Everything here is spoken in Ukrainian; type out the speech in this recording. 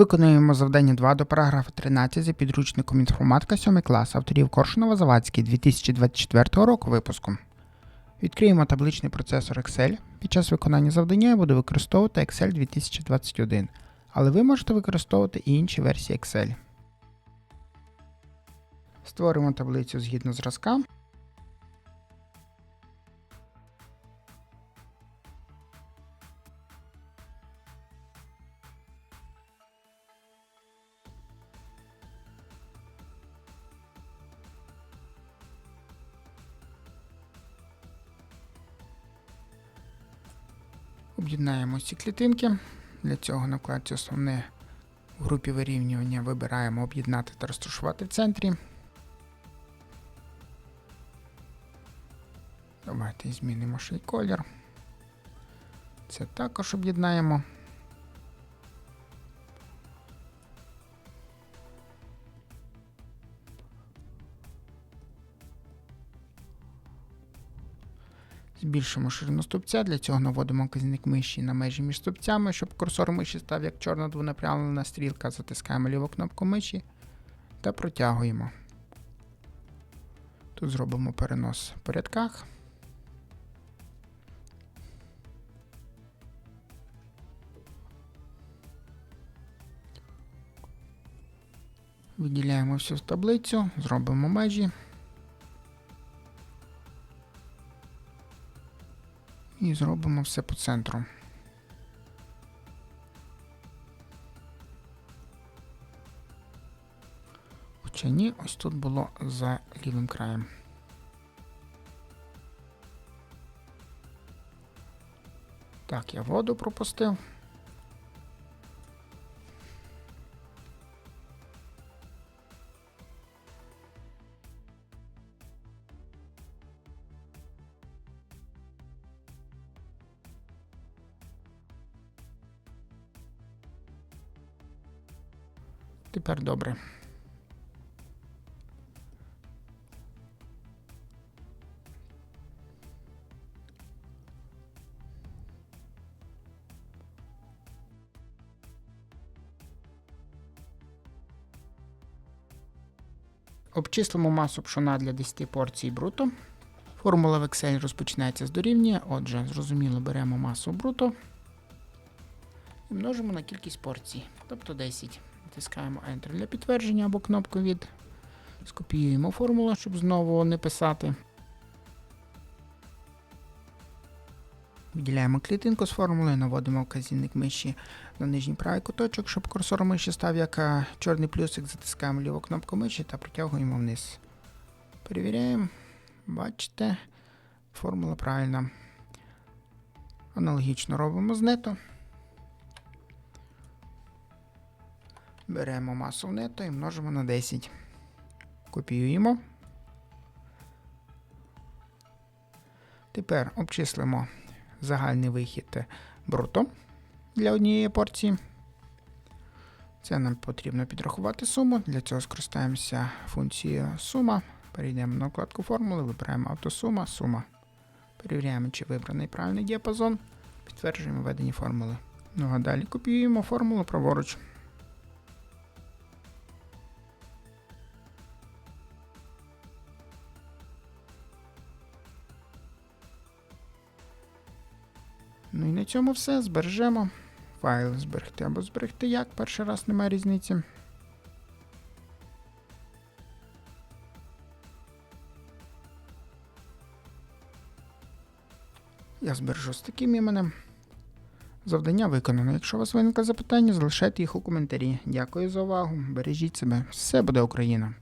Виконуємо завдання 2 до параграфа 13 за підручником інформатика 7 клас авторів Коршунова Завадський 2024 року випуску. Відкриємо табличний процесор Excel. Під час виконання завдання я буду використовувати Excel 2021, але ви можете використовувати і інші версії Excel. Створимо таблицю згідно зразка. Об'єднаємо ці клітинки. Для цього на вкладці основне в групі вирівнювання вибираємо об'єднати та розташувати в центрі. Давайте змінимо ще й колір. Це також об'єднаємо. Збільшимо ширину стовпця, для цього наводимо вказівник миші на межі між стовпцями, щоб курсор миші став як чорна двонапрямлена стрілка, затискаємо ліву кнопку миші та протягуємо. Тут зробимо перенос в порядках. Виділяємо всю таблицю, зробимо межі. І зробимо все по центру. Хоча ні, ось тут було за лівим краєм. Так, я воду пропустив. Тепер добре. Обчислимо масу пшона для 10 порцій бруто. Формула в Excel розпочинається з дорівнює. Отже, зрозуміло, беремо масу бруто і множимо на кількість порцій, тобто 10. Натискаємо Enter для підтвердження або кнопку від. Скопіюємо формулу, щоб знову не писати. Виділяємо клітинку з формулою, наводимо вказівник миші на нижній правий куточок, щоб курсор миші став як е, чорний плюсик, затискаємо ліву кнопку миші та протягуємо вниз. Перевіряємо. Бачите, формула правильна. Аналогічно робимо з нето. Беремо масу в нето і множимо на 10. Копіюємо. Тепер обчислимо загальний вихід бруто для однієї порції. Це нам потрібно підрахувати суму. Для цього скористаємося функцією сума. Перейдемо на вкладку формули, вибираємо автосума, сума. Перевіряємо, чи вибраний правильний діапазон. Підтверджуємо введені формули. Ну а далі копіюємо формулу праворуч. Ну і на цьому все. Збережемо. Файл зберегти або зберегти як. Перший раз немає різниці. Я збережу з таким іменем. Завдання виконано. Якщо у вас виникли запитання, залишайте їх у коментарі. Дякую за увагу. Бережіть себе. Все буде Україна!